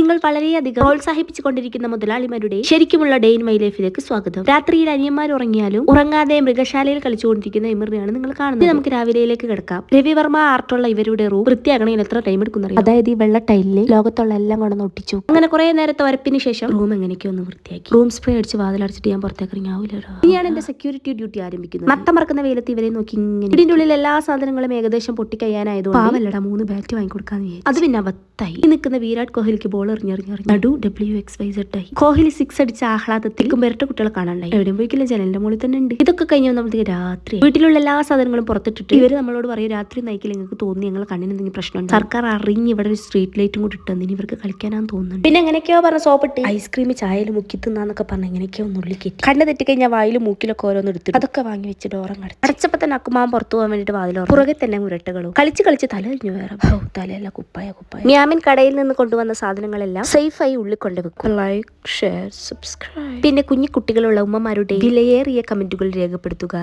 നിങ്ങൾ വളരെയധികം പ്രോത്സാഹിപ്പിച്ചുകൊണ്ടിരിക്കുന്ന മുതലാളിമാരുടെ ശരിക്കുമുള്ള ഡേ ഇൻ മൈ ലൈഫിലേക്ക് സ്വാഗതം. രാത്രിയിൽ അനിയന്മാർ ഉറങ്ങിയാലും ഉറങ്ങാതെ മൃഗശാലയിൽ കളിച്ചുകൊണ്ടിരിക്കുന്ന ഇമറിനെയാണ് നിങ്ങൾ കാണുന്നത്. നമുക്ക് രാവിലെയിലേക്ക് കിടക്കാം. രവിവർമ്മ ആർട്ടുള്ള ഇവരുടെ റൂം വൃത്തിയാകണയിൽ എത്ര ടൈം എടുക്കുന്ന അതായത് ഈ വെള്ള ടൈലിൽ ലോകത്തുള്ള എല്ലാം കൊണ്ടൊന്ന് ഒട്ടിച്ചു. അങ്ങനെ കുറെ നേരത്തെ വരപ്പിന് ശേഷം റൂം എങ്ങനെയൊക്കെ ഒന്ന് വൃത്തിയാക്കി. റൂം സ്പ്രേ അടിച്ച് വാതിലടിച്ചിട്ട് ഞാൻ പുറത്തേക്ക് ഇറങ്ങാവില്ലല്ലോ ഇനിയാണ് എന്റെ സെക്യൂരിറ്റി ഡ്യൂട്ടി ആരംഭിക്കുന്നത്. നട്ടം മറക്കുന്ന വെയിലത്ത് ഇവരെ നോക്കി ഇങ്ങനെ ഇതിന്റെ ഉള്ളിൽ എല്ലാ സാധനങ്ങളും ഏകദേശം പൊട്ടിക്കയ്യാനായതുകൊണ്ട് പാവല്ലടാ മൂന്ന് ബാറ്റ് വാങ്ങിക്കൊടുക്കാന്ന് വിചാരിച്ചു. അത് പിന്നെ അവത്തായി ഈ നിൽക്കുന്ന വിരാട് കോഹ്ലിക്ക് ബോൾ എറിഞ്ഞെറിഞ്ഞ് നടു ഡബ്ല്യു എക്സ് വൈ ആയി. കോഹ്ലി സിക്സ് അടിച്ച ആഹ്ലാദത്തിൽ ഇരട്ട കുട്ടികളെ കാണാണ്ടായി എവിടെയും പോയിക്കില്ല ജനലിന്റെ മുകളിൽ തന്നെ ഉണ്ട്. ഇതൊക്കെ കഴിഞ്ഞ നമ്മൾ രാത്രി വീട്ടിലുള്ള എല്ലാ സാധനങ്ങളും പുറത്തിട്ടിട്ട് ഇവർ നമ്മളോട് പറയും രാത്രി നയിക്കില്ല നിങ്ങൾക്ക് തോന്നി ഞങ്ങൾ കണ്ണിന് എന്തെങ്കിലും പ്രശ്നമുണ്ട് സർക്കാർ അറിഞ്ഞ് ഇവിടെ ഒരു സ്ട്രീറ്റ് ലൈറ്റും കൂടി ഇട്ടെന്ന് ഇനി ഇവർക്ക് കളിക്കാനാന്ന് തോന്നുന്നുണ്ട്. പിന്നെ എങ്ങനെയൊക്കെയോ പറഞ്ഞ സോപ്പിട്ട്. ഐസ്ക്രീം ചായയിൽ മുക്കി തിന്നാന്നൊക്കെ പറഞ്ഞ എങ്ങനെയൊക്കെയോ നുള്ളി കയറ്റി കണ്ണ് തെറ്റിക്കഴിഞ്ഞാൽ വായിലും മൂക്കിലൊക്കെ ഓരോന്ന് എടുത്തിട്ട് അതൊക്കെ വാങ്ങി വെച്ച് ഡോറം കടച്ചു. അടച്ചപ്പോ തന്നെ അക്കുമാൻ പുറത്തു പോകാൻ വേണ്ടിട്ട് വാതിലോറ പുറകെ തന്നെ മുരട്ടകളും. കളിച്ച് കളിച്ച് തല കഴിഞ്ഞു വേറെ തലയല്ല കുപ്പായ കുപ്പായ. മ്യാമിൻ കടയിൽ നിന്ന് കൊണ്ടുവന്ന സാധനങ്ങളെല്ലാം സേഫായി ഉള്ളിൽ കൊണ്ട് വെക്കും ലൈക്ക് ഷെയർ സബ്സ്ക്രൈബ് പിന്നെ കുഞ്ഞു കുട്ടികളുള്ള ഉമ്മമാരുടെ വിലയേറിയ കമന്റുകൾ രേഖപ്പെടുത്തുക.